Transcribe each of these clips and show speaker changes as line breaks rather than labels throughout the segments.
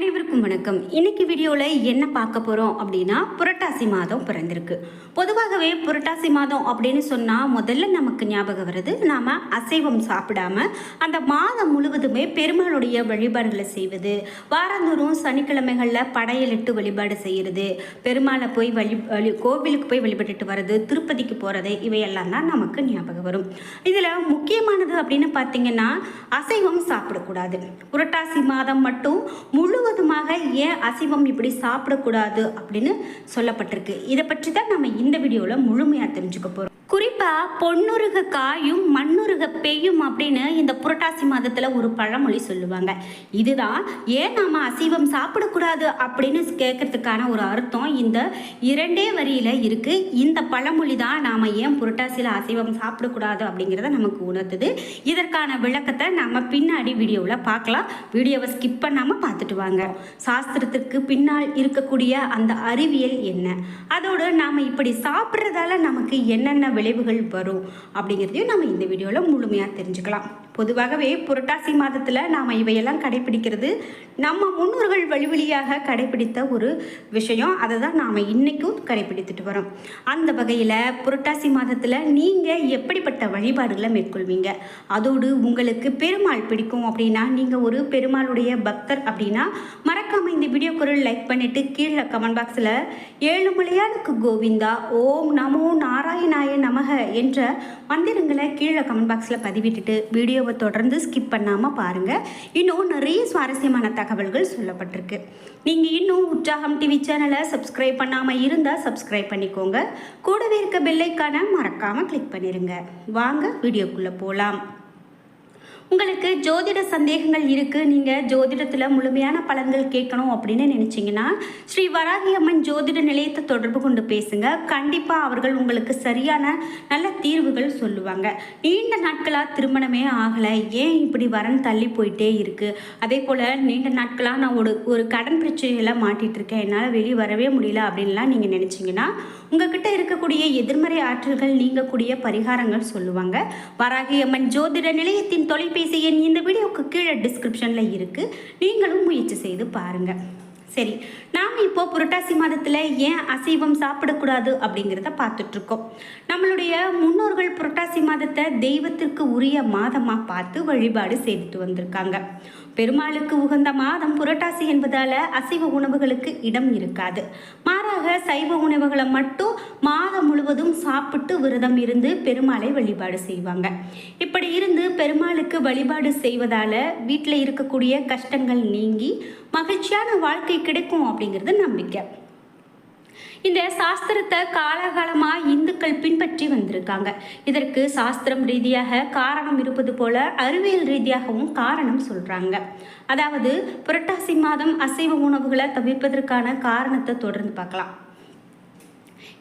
அனைவருக்கும் வணக்கம். இன்னைக்கு வீடியோவில் என்ன பார்க்க போகிறோம் அப்படின்னா புரட்டாசி மாதம் பிறந்திருக்கு. பொதுவாகவே புரட்டாசி மாதம் அப்படின்னு சொன்னால் முதல்ல நமக்கு ஞாபகம் வருது நாம் அசைவம் சாப்பிடாம அந்த மாதம் முழுவதுமே பெருமாளுடைய வழிபாடுகளை செய்வது வாரந்தோறும் சனிக்கிழமைகளில் படையலிட்டு வழிபாடு செய்கிறது பெருமாளை போய் வழி வழி கோவிலுக்கு போய் வழிபட்டுட்டு வர்றது திருப்பதிக்கு போகிறது இவையெல்லாம் தான் நமக்கு ஞாபகம் வரும். இதில் முக்கியமானது அப்படின்னு பார்த்தீங்கன்னா அசைவம் சாப்பிடக்கூடாது. புரட்டாசி மாதம் மட்டும் முழு முழுவதுமாக ஏன் அசைவம் இப்படி சாப்பிடக்கூடாது அப்படின்னு சொல்லப்பட்டிருக்கு. இதை பற்றி தான் நம்ம இந்த வீடியோவில் முழுமையாக தெரிஞ்சுக்க போகிறோம் குறிப்பாக பொன்னுருக காயும் மண்ணுருக பெய்யும் அப்படின்னு இந்த புரட்டாசி மாதத்தில் ஒரு பழமொழி சொல்லுவாங்க. இதுதான் ஏன் நாம் அசைவம் சாப்பிடக்கூடாது அப்படின்னு கேட்கறதுக்கான ஒரு அர்த்தம் இந்த இரண்டே வரியில் இருக்குது இந்த பழமொழி தான் நாம் ஏன் புரட்டாசியில் அசைவம் சாப்பிடக்கூடாது அப்படிங்கிறத நமக்கு உணர்த்துது. இதற்கான விளக்கத்தை நம்ம பின்னாடி வீடியோவில் பார்க்கலாம். வீடியோவை ஸ்கிப் பண்ணாமல் பார்த்துட்டு வாங்க. சாஸ்திரத்துக்கு பின்னால் இருக்கக்கூடிய அந்த அறிவியல் என்ன? அதோடு நாம் இப்படி சாப்பிட்றதால நமக்கு என்னென்ன விளைவுகள் வரும் அப்படிங்கிறதையும் நம்ம இந்த வீடியோவில் முழுமையாக தெரிஞ்சுக்கலாம். பொதுவாகவே புரட்டாசி மாதத்தில் நாம் இவையெல்லாம் கடைபிடிக்கிறது நம்ம முன்னோர்கள் வழி வழியாக கடைபிடித்த ஒரு விஷயம். அதை தான் நாம் இன்றைக்கும் கடைபிடித்துட்டு வரோம். அந்த வகையில் புரட்டாசி மாதத்தில் நீங்கள் எப்படிப்பட்ட வழிபாடுகளை மேற்கொள்வீங்க? அதோடு உங்களுக்கு பெருமாள் பிடிக்கும் அப்படின்னா நீங்கள் ஒரு பெருமாளுடைய பக்தர் அப்படின்னா மறக்காமல் இந்த வீடியோ குரல் லைக் பண்ணிவிட்டு கீழே கமெண்ட் பாக்ஸில் ஏழு மலையாளுக்கு கோவிந்தா ஓம் நமோ நாராயணாய நமக என்ற மந்திரங்களை கீழே கமெண்ட் பாக்ஸில் பதிவிட்டுட்டு வீடியோவை தொடர்ந்து ஸ்கிப் பண்ணாமல் பாருங்கள் இன்னும் நிறைய சுவாரஸ்யமான தகவல்கள் சொல்லப்பட்டிருக்கு. நீங்கள் இன்னும் உற்சாகம் டிவி சேனலை சப்ஸ்கிரைப் பண்ணாமல் இருந்தால் சப்ஸ்கிரைப் பண்ணிக்கோங்க. கூடவே இருக்க பெல்லைக்கான மறக்காமல் கிளிக் பண்ணிடுங்க வாங்க வீடியோக்குள்ளே போகலாம் உங்களுக்கு ஜோதிட சந்தேகங்கள் இருக்குது நீங்கள் ஜோதிடத்தில் முழுமையான பலன்கள் கேட்கணும் அப்படின்னு நினச்சிங்கன்னா ஸ்ரீ வராகி அம்மன் ஜோதிட நிலையத்தை தொடர்பு கொண்டு பேசுங்க. கண்டிப்பாக அவர்கள் உங்களுக்கு சரியான நல்ல தீர்வுகள் சொல்லுவாங்க. நீண்ட நாட்களாக திருமணமே ஆகலை ஏன் இப்படி வரன் தள்ளி போயிட்டே இருக்குது அதே போல் நீண்ட நாட்களாக நான் ஒரு ஒரு கடன் பிரச்சனையில் மாட்டிகிட்டு இருக்கேன் என்னால் வெளியே வரவே முடியல அப்படின்லாம் நீங்கள் நினச்சிங்கன்னா உங்ககிட்ட இருக்கக்கூடிய எதிர்மறை ஆற்றல்கள் நீங்கக்கூடிய பரிகாரங்கள் சொல்லுவாங்க. வராகி அம்மன் ஜோதிட நிலையத்தின் தொலைபேசி எண் இந்த வீடியோவுக்கு கீழே டிஸ்கிரிப்ஷனில் இருக்குது நீங்களும் முயற்சி செய்து பாருங்கள் சரி நாம் இப்போ புரட்டாசி மாதத்தில் ஏன் அசைவம் சாப்பிடக்கூடாது அப்படிங்கிறத பார்த்துட்ருக்கோம். நம்மளுடைய முன்னோர்கள் புரட்டாசி மாதத்தை தெய்வத்திற்கு உரிய மாதமாக பார்த்து வழிபாடு செய்துட்டு வந்திருக்காங்க. பெருமாளுக்கு உகந்த மாதம் புரட்டாசி என்பதால் அசைவ உணவுகளுக்கு இடம் இருக்காது. மாறாக சைவ உணவுகளை மட்டும் மாதம் முழுவதும் சாப்பிட்டு விரதம் இருந்து பெருமாளை வழிபாடு செய்வாங்க. இப்படி இருந்து பெருமாளுக்கு வழிபாடு செய்வதால் வீட்டில் இருக்கக்கூடிய கஷ்டங்கள் நீங்கி மகிழ்ச்சியான வாழ்க்கை கிடைக்கும் அப்படிங்கிறது நம்பிக்கை. இந்த சாஸ்திரத்தை காலகாலமாக இந்துக்கள் பின்பற்றி வந்திருக்காங்க. இதற்கு சாஸ்திரம் ரீதியாக காரணம் இருப்பது போல அறிவியல் ரீதியாகவும் காரணம் சொல்கிறாங்க அதாவது புரட்டாசி மாதம் அசைவ உணவுகளை தவிர்ப்பதற்கான காரணத்தை தொடர்ந்து பார்க்கலாம்.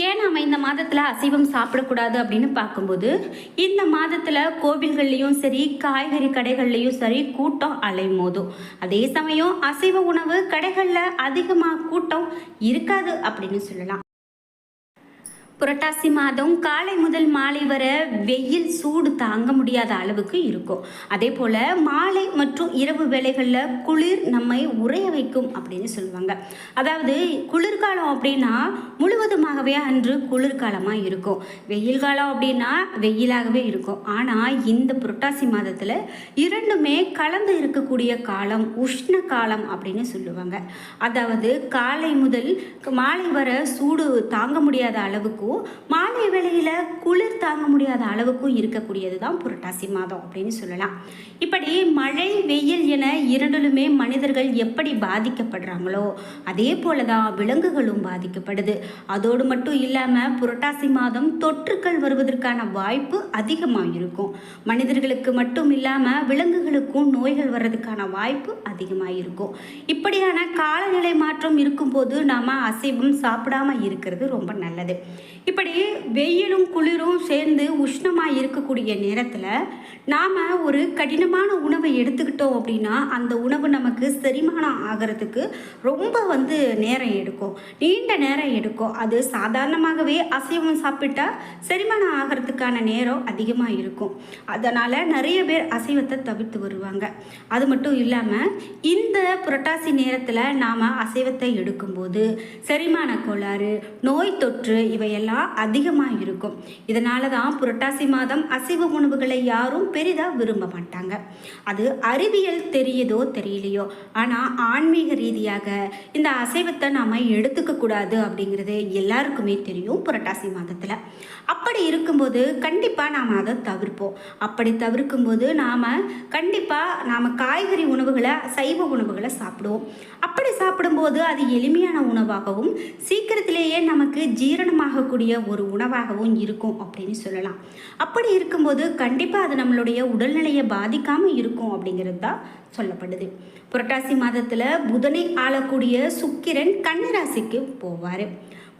ஏன் நாம் இந்த மாதத்தில் அசைவம் சாப்பிடக்கூடாது அப்படின்னு பார்க்கும்போது இந்த மாதத்தில் கோவில்கள்லேயும் சரி காய்கறி கடைகள்லேயும் சரி கூட்டம் அலைமோதும். அதே சமயம் அசைவ உணவு கடைகளில் அதிகமாக கூட்டம் இருக்காது அப்படின்னு சொல்லலாம். புரட்டாசி மாதம் காலை முதல் மாலை வர வெயில் சூடு தாங்க முடியாத அளவுக்கு இருக்கும். அதே போல் மாலை மற்றும் இரவு வேளைகளில் குளிர் நம்மை உறைய வைக்கும் அப்படின்னு சொல்லுவாங்க. அதாவது குளிர்காலம் அப்படின்னா முழுவதுமாகவே அன்று குளிர்காலமாக இருக்கும். வெயில் காலம் அப்படின்னா வெயிலாகவே இருக்கும். ஆனால் இந்த புரட்டாசி மாதத்தில் இரண்டுமே கலந்து இருக்கக்கூடிய காலம் உஷ்ண காலம் அப்படின்னு சொல்லுவாங்க. அதாவது காலை முதல் மாலை வர சூடு தாங்க முடியாத இருக்கும் மாலை வேளையில் குளிர் தாங்க முடியாத அளவுக்கும் இருக்கக்கூடியது தான் புரட்டாசி மாதம் அப்படின்னு சொல்லலாம். இப்படி மழை வெயில் என இரண்டிலுமே மனிதர்கள் எப்படி பாதிக்கப்படுறாங்களோ அதே போல தான் விலங்குகளும் பாதிக்கப்படுது. அதோடு மட்டும் இல்லாமல் புரட்டாசி மாதம் தொற்றுக்கள் வருவதற்கான வாய்ப்பு அதிகமாக இருக்கும் மனிதர்களுக்கு மட்டும் இல்லாமல் விலங்குகளுக்கும் நோய்கள் வர்றதுக்கான வாய்ப்பு அதிகமாக இருக்கும் இப்படியான காலநிலை மாற்றம் இருக்கும்போது நாம் அசைவம் சாப்பிடாம இருக்கிறது ரொம்ப நல்லது. இப்படி வெயிலும் குளிரும் சேர்ந்து உஷ்ணமாக இருக்கக்கூடிய நேரத்தில் நாம் ஒரு கடினமான உணவை எடுத்துக்கிட்டோம் அப்படின்னா அந்த உணவு நமக்கு செரிமானம் ஆகிறதுக்கு ரொம்ப வந்து நேரம் எடுக்கும். நீண்ட நேரம் எடுக்கும். அது சாதாரணமாகவே அசைவம் சாப்பிட்டா செரிமானம் ஆகிறதுக்கான நேரம் அதிகமாக இருக்கும். அதனால் நிறைய பேர் அசைவத்தை தவிர்த்து வருவாங்க. அது மட்டும் இல்லாமல் இந்த புரட்டாசி நேரத்தில் நாம் அசைவத்தை எடுக்கும்போது செரிமான கோளாறு நோய் தொற்று இவையெல்லாம் அதிகமாக இருக்கும் இதனால தான் புரட்டாசி மாதம் அசைவ உணவுகளை யாரும் பெரிதாக விரும்ப மாட்டாங்க. அது அறிவியல் தெரியுதோ தெரியலையோ. ஆனால் ஆன்மீக ரீதியாக இந்த அசைவத்தை நாம் எடுத்துக்க கூடாது அப்படிங்கிறது எல்லாருக்குமே தெரியும் புரட்டாசி மாதத்தில். அப்படி இருக்கும்போது கண்டிப்பாக நாம் அதை தவிர்ப்போம். அப்படி தவிர்க்கும்போது நாம் கண்டிப்பாக நாம் காய்கறி உணவுகளை சைவ உணவுகளை சாப்பிடுவோம். அப்படி சாப்பிடும்போது அது எளிமையான உணவாகவும் சீக்கிரத்திலேயே நமக்கு ஜீரணமாகக்கூடிய ஒரு உணவாகவும் இருக்கும் அப்படின்னு சொல்லலாம். அப்படி இருக்கும்போது கண்டிப்பாக அது நம்மளுடைய உடல்நிலையை பாதிக்காமல் இருக்கும் அப்படிங்கிறது தான் சொல்லப்படுது. புரட்டாசி மாதத்தில் புதனை ஆளக்கூடிய சுக்கிரன் கன்னிராசிக்கு போவார்.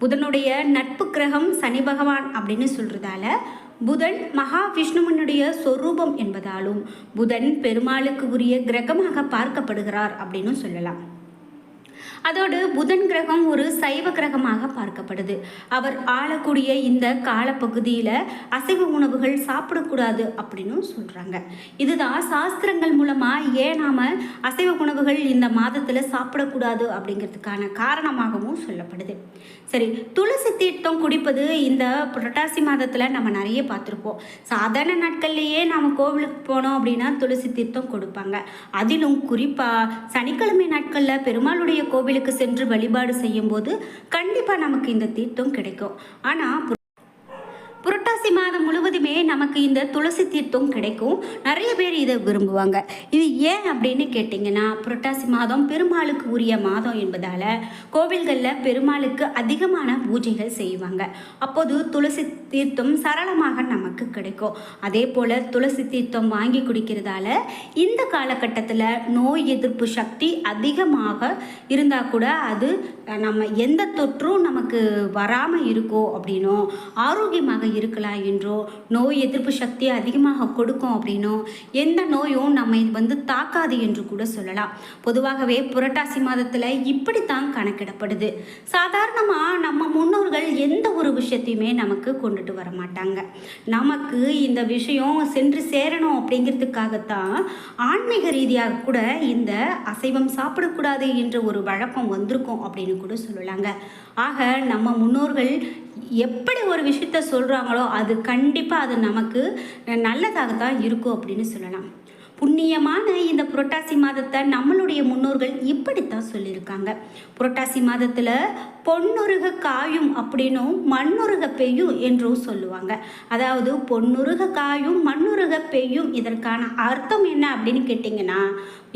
புதனுடைய நட்பு கிரகம் சனி பகவான் அப்படின்னு சொல்கிறதால புதன் மகாவிஷ்ணுவனுடைய சொரூபம் என்பதாலும் புதன் பெருமாளுக்கு உரிய கிரகமாக பார்க்கப்படுகிறார் அப்படின்னு சொல்லலாம். அதோடு புதன் கிரகம் ஒரு சைவ கிரகமாக பார்க்கப்படுது. அவர் ஆளக்கூடிய இந்த காலப்பகுதியில் அசைவ உணவுகள் சாப்பிடக்கூடாது அப்படின்னு சொல்கிறாங்க இதுதான் சாஸ்திரங்கள் மூலமாக ஏன் நாம் அசைவ உணவுகள் இந்த மாதத்தில் சாப்பிடக்கூடாது அப்படிங்கிறதுக்கான காரணமாகவும் சொல்லப்படுது. சரி துளசி தீர்த்தம் குடிப்பது இந்த புரட்டாசி மாதத்தில் நம்ம நிறைய பார்த்துருப்போம். சாதாரண நாட்கள்லேயே நாம் கோவிலுக்கு போனோம் அப்படின்னா துளசி தீர்த்தம் கொடுப்பாங்க. அதிலும் குறிப்பாக சனிக்கிழமை நாட்களில் பெருமாளுடைய கோவில் கோவிலுக்கு சென்று வழிபாடு செய்யும்போது கண்டிப்பாக நமக்கு இந்த தீர்த்தம் கிடைக்கும். ஆனால் புரட்டாசி மாதம் முழுவதுமே நமக்கு இந்த துளசி தீர்த்தம் கிடைக்கும். நிறைய பேர் இதை விரும்புவாங்க. இது ஏன் அப்படின்னு கேட்டிங்கன்னா புரட்டாசி மாதம் பெருமாளுக்கு உரிய மாதம் என்பதால் கோவில்களில் பெருமாளுக்கு அதிகமான பூஜைகள் செய்வாங்க. அப்போது துளசி தீர்த்தம் சரளமாக நமக்கு கிடைக்கும். அதே போல் துளசி தீர்த்தம் வாங்கி குடிக்கிறதால இந்த காலகட்டத்தில் நோய் எதிர்ப்பு சக்தி அதிகமாக இருந்தால் கூட அது நம்ம எந்த தொற்றும் நமக்கு வராமல் இருக்கோ அப்படின்னும் ஆரோக்கியமாக இருக்கலாம் என்றோ நோய் எதிர்ப்பு சக்தி அதிகமாக கொடுக்கும் அப்படின்னோ எந்த நோயும் நம்மை வந்து தாக்காது என்று கூட சொல்லலாம். பொதுவாகவே புரட்டாசி மாதத்தில் இப்படித்தான் கணக்கிடப்படுது. சாதாரணமாக நம்ம முன்னோர்கள் எந்த ஒரு விஷயத்தையுமே நமக்கு கொண்டுட்டு வர மாட்டாங்க. நமக்கு இந்த விஷயம் சென்று சேரணும் அப்படிங்கிறதுக்காகத்தான் ஆன்மீக ரீதியாக கூட இந்த அசைவம் சாப்பிடக்கூடாது என்ற ஒரு வழக்கம் வந்திருக்கும் அப்படின்னு கூட சொல்லலாங்க. ஆக நம்ம முன்னோர்கள் எப்படி ஒரு விஷயத்த சொல்கிறாங்களோ அது கண்டிப்பாக அது நமக்கு நல்லதாக தான் இருக்கும் அப்படின்னு சொல்லலாம். புண்ணியமான இந்த புரட்டாசி மாதத்தை நம்மளுடைய முன்னோர்கள் இப்படித்தான் சொல்லியிருக்காங்க. புரட்டாசி மாதத்தில் பொன்னுருக காயும் அப்படின்னும் மண்ணுருக பெய்யும் என்றும் சொல்லுவாங்க. அதாவது பொன்னுருக காயும் மண்ணுருக பெய்யும் இதற்கான அர்த்தம் என்ன அப்படின்னு கேட்டிங்கன்னா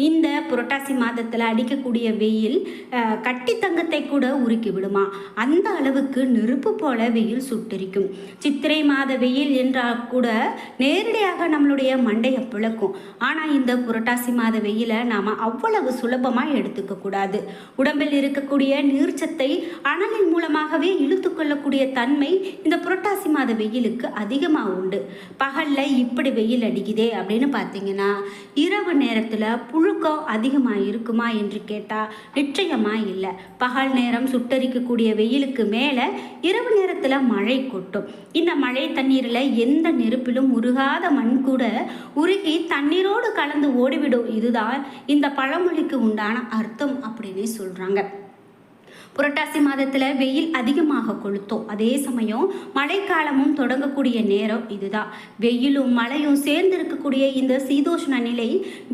இந்த புரட்டாசி மாதத்தில் அடிக்கக்கூடிய வெயில் அஹ், கட்டி தங்கத்தை கூட உருக்கி விடுமா? அந்த அளவுக்கு நெருப்பு போல வெயில் சுட்டரிக்கும். சித்திரை மாத வெயில் என்றால் கூட நேரடியாக நம்மளுடைய மண்டையை பிளக்கும். ஆனால் ஆனால் இந்த புரட்டாசி மாத வெயிலை நாம் அவ்வளவு சுலபமாக எடுத்துக்க கூடாது. உடம்பில் இருக்கக்கூடிய நீர்ச்சத்தை அனலின் மூலமாகவே இழுத்து கொள்ளக்கூடிய தன்மை இந்த புரட்டாசி மாத வெயிலுக்கு அதிகமாக உண்டு. பகலில் இப்படி வெயில் அடிக்குதே அப்படின்னு பார்த்தீங்கன்னா இரவு நேரத்தில் புழுக்கம் அதிகமாக இருக்குமா என்று கேட்டால் நிச்சயமாக இல்லை. பகல் நேரம் சுட்டரிக்கக்கூடிய வெயிலுக்கு மேலே இரவு நேரத்தில் மழை கொட்டும். இந்த மழை தண்ணீரில் எந்த நெருப்பிலும் உருகாத மண் கூட உருகி தண்ணீரோடு கலந்து ஓடிவிடும். இதுதான் இந்த பழமொழிக்கு உண்டான அர்த்தம் அப்படின்னு சொல்கிறாங்க புரட்டாசி மாதத்தில் வெயில் அதிகமாக கொளுத்தும். அதே சமயம் மழைக்காலமும் தொடங்கக்கூடிய நேரம் இதுதான். வெயிலும் மழையும் சேர்ந்து இருக்கக்கூடிய இந்த சீதோஷ்ண நிலை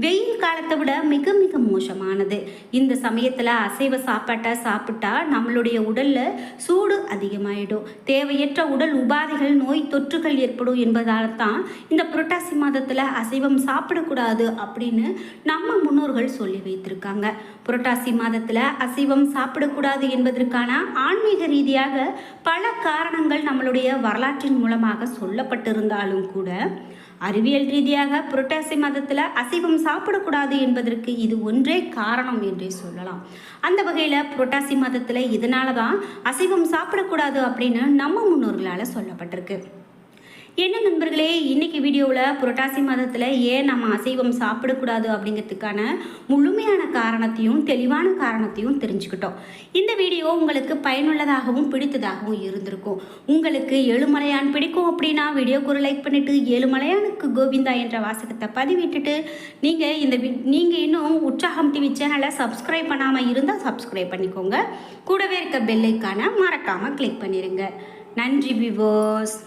வெயில் காலத்தை விட மிக மிக மோசமானது. இந்த சமயத்தில் அசைவ சாப்பாட்டை சாப்பிட்டா நம்மளுடைய உடலில் சூடு அதிகமாயிடும். தேவையற்ற உடல் உபாதைகள் நோய் தொற்றுகள் ஏற்படும் என்பதால் தான் இந்த புரட்டாசி மாதத்தில் அசைவம் சாப்பிடக்கூடாது அப்படின்னு நம்ம முன்னோர்கள் சொல்லி வைத்திருக்காங்க. புரட்டாசி மாதத்தில் அசைவம் சாப்பிடக்கூடாது என்பதற்கான ஆன்மீக ரீதியாக பல காரணங்கள் நம்மளுடைய வரலாற்றின் மூலமாக சொல்லப்பட்டிருந்தாலும் கூட அறிவியல் ரீதியாக புரட்டாசி மாதத்தில் அசைவம் சாப்பிடக்கூடாது என்பதற்கு இது ஒன்றே காரணம் என்றே சொல்லலாம். அந்த வகையில் புரட்டாசி மாதத்தில் இதனால தான் அசைவம் சாப்பிடக்கூடாது அப்படின்னு நம்ம முன்னோர்களால் சொல்லப்பட்டிருக்கு. என்ன நண்பர்களே இன்னைக்கு வீடியோவில் புரட்டாசி மாதத்தில் ஏன் நம்ம அசைவம் சாப்பிடக்கூடாது அப்படிங்கிறதுக்கான முழுமையான காரணத்தையும் தெளிவான காரணத்தையும் தெரிஞ்சுக்கிட்டோம். இந்த வீடியோ உங்களுக்கு பயனுள்ளதாகவும் பிடித்ததாகவும் இருந்திருக்கும். உங்களுக்கு ஏழுமலையான் பிடிக்கும் அப்படின்னா வீடியோக்கு ஒரு லைக் பண்ணிவிட்டு ஏழுமலையானுக்கு கோவிந்தா என்ற வாசகத்தை பதிவிட்டுட்டு நீங்கள் இந்த நீங்கள் இன்னும் உற்சாகம் டிவி சேனலை சப்ஸ்கிரைப் பண்ணாமல் இருந்தால் சப்ஸ்கிரைப் பண்ணிக்கோங்க. கூடவே இருக்க பெல்லைக்கான மறக்காமல் கிளிக் பண்ணிடுங்க நன்றி விவோஸ்